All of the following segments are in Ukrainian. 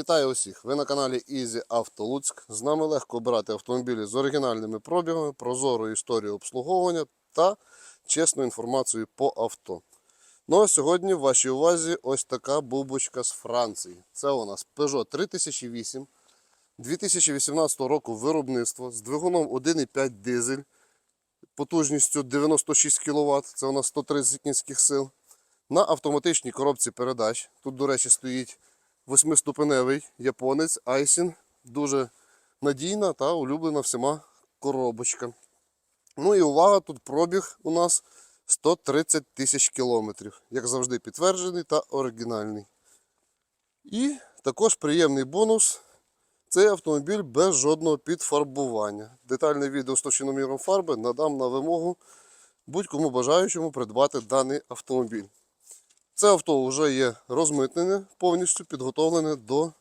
Вітаю усіх! Ви на каналі Easy Auto Луцьк. З нами легко обирати автомобілі з оригінальними пробігами, прозорою історією обслуговування та чесною інформацією по авто. Ну а сьогодні в вашій увазі ось така бубочка з Франції. Це у нас Peugeot 3008 2018 року виробництва з двигуном 1,5 дизель потужністю 96 кВт, це у нас 130 кінських сил. На автоматичній коробці передач. Тут, до речі, стоїть восьмиступеневий японець Айсін. Дуже надійна та улюблена всіма коробочка. Ну і увага, тут пробіг у нас 130 тисяч кілометрів. Як завжди, підтверджений та оригінальний. І також приємний бонус. Цей автомобіль без жодного підфарбування. Детальне відео з товщиноміром фарби надам на вимогу будь-кому бажаючому придбати даний автомобіль. Це авто вже є розмитнене, повністю підготовлене до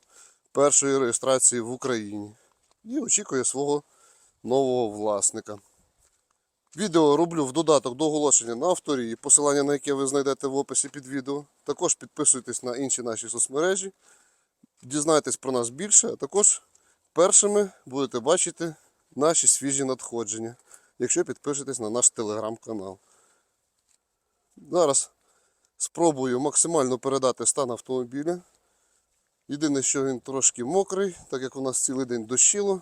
першої реєстрації в Україні і очікує свого нового власника. Відео роблю в додаток до оголошення на авторії, посилання на яке ви знайдете в описі під відео. Також підписуйтесь на інші наші соцмережі, дізнайтесь про нас більше, а також першими будете бачити наші свіжі надходження, якщо підпишетесь на наш телеграм-канал. Зараз Спробую максимально передати стан автомобіля. Єдине, що він трошки мокрий, так як у нас цілий день дощило.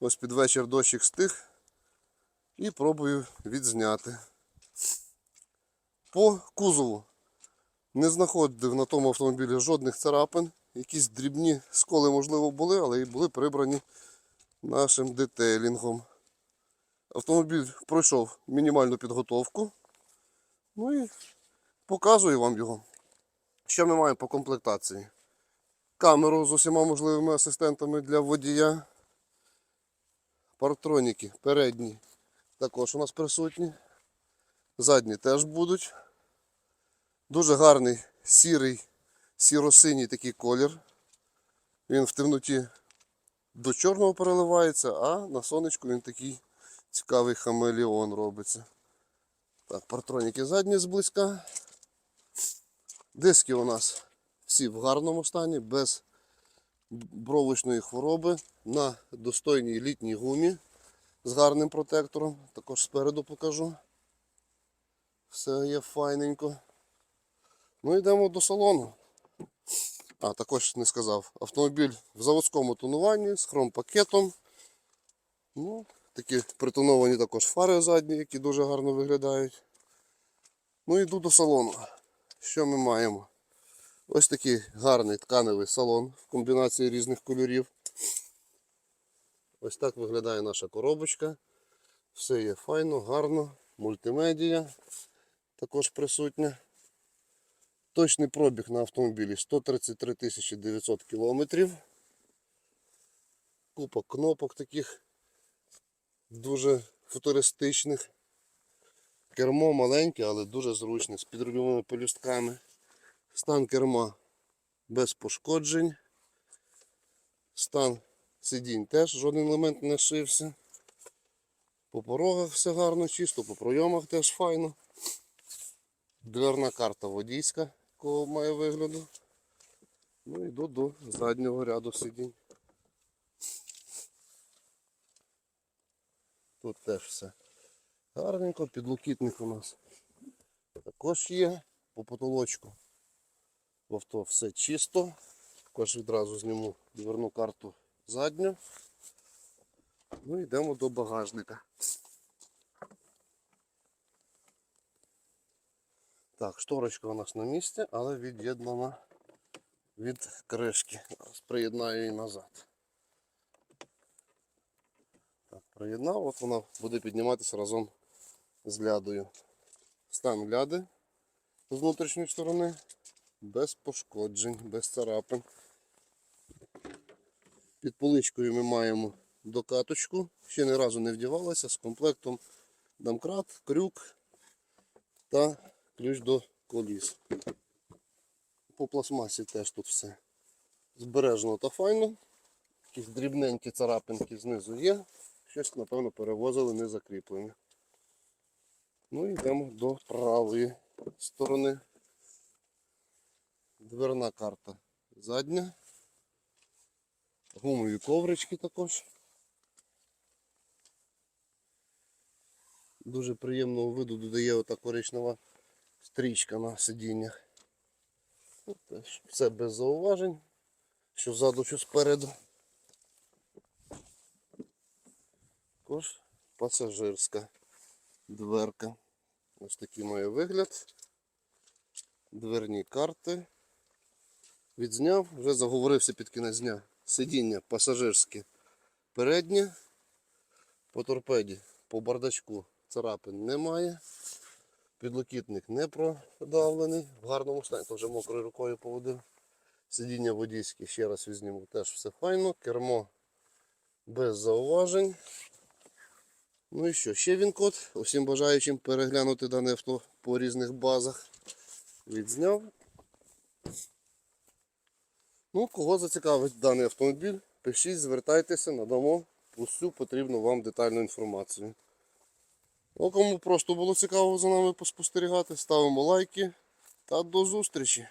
Ось під вечір дощик стих. І пробую відзняти. По кузову не знаходив на тому автомобілі жодних царапин. Якісь дрібні сколи, можливо, були, але і були прибрані нашим детейлінгом. Автомобіль пройшов мінімальну підготовку. Ну і Показую вам його. Що ми маємо по комплектації? Камеру з усіма можливими асистентами для водія. Партроніки передні також у нас присутні. Задні теж будуть. Дуже гарний сірий, сіро-синій такий колір. Він в темноті до чорного переливається, а на сонечку він такий цікавий хамелеон робиться. Так, партроніки задні зблизька. Диски у нас всі в гарному стані, без бровочної хвороби, на достойній літній гумі з гарним протектором. Також спереду покажу. Все є файненько. Ну йдемо до салону. А, також не сказав. Автомобіль в заводському тонуванні з хромпакетом. Ну, такі притоновані також фари задні, які дуже гарно виглядають. Ну йду до салону. Що ми маємо? Ось такий гарний тканевий салон в комбінації різних кольорів. Ось так виглядає наша коробочка. Все є файно, гарно, мультимедія також присутня. Точний пробіг на автомобілі 133 900 кілометрів. Купа кнопок таких дуже футуристичних. Кермо маленьке, але дуже зручне, з підрульовими пелюстками. Стан керма без пошкоджень. Стан сидінь теж жоден елемент не шився. По порогах все гарно, чисто, по пройомах теж файно. Дверна карта водійська, якого має вигляду. Ну йду до заднього ряду сидінь. Тут теж все. Гарненько, підлокітник у нас також є по потолочку. В авто все чисто. Також відразу зніму дверну карту задню. Ну йдемо до багажника. Так, шторочка у нас на місці, але від'єднана від кришки. Зараз приєднаю її назад. Так, приєднав, от вона буде підніматися разом з лядою. Стан ляди з внутрішньої сторони без пошкоджень, без царапин. Під поличкою ми маємо докаточку, ще ні разу не вдівалася з комплектом домкрат, крюк та ключ до коліс. По пластмасі теж тут все збережено та файно. Якісь дрібненькі царапинки знизу є. Щось, напевно, перевозили не закріплені. Ну і йдемо до правої сторони. Дверна карта задня. Гумові коврички також. Дуже приємного виду додає ота коричнева стрічка на сидіннях. Ну, Все без зауважень, що ззаду, що спереду. Також пасажирська дверка. Ось такий має вигляд. Дверні карти. Відзняв, вже заговорився під кінець дня. Сидіння пасажирське переднє. По торпеді, по бардачку царапин немає. Підлокітник не продавлений, в гарному стані, то вже мокрою рукою поводив. Сидіння водійське, ще раз візьмемо, теж все файно. Кермо без зауважень. Ну і що, ще він код. Усім бажаючим переглянути дане авто по різних базах. Відзняв. Ну, кого зацікавить даний автомобіль, пишіть, звертайтеся, надамо усю потрібну вам детальну інформацію. Ну, кому просто було цікаво за нами поспостерігати, ставимо лайки та до зустрічі!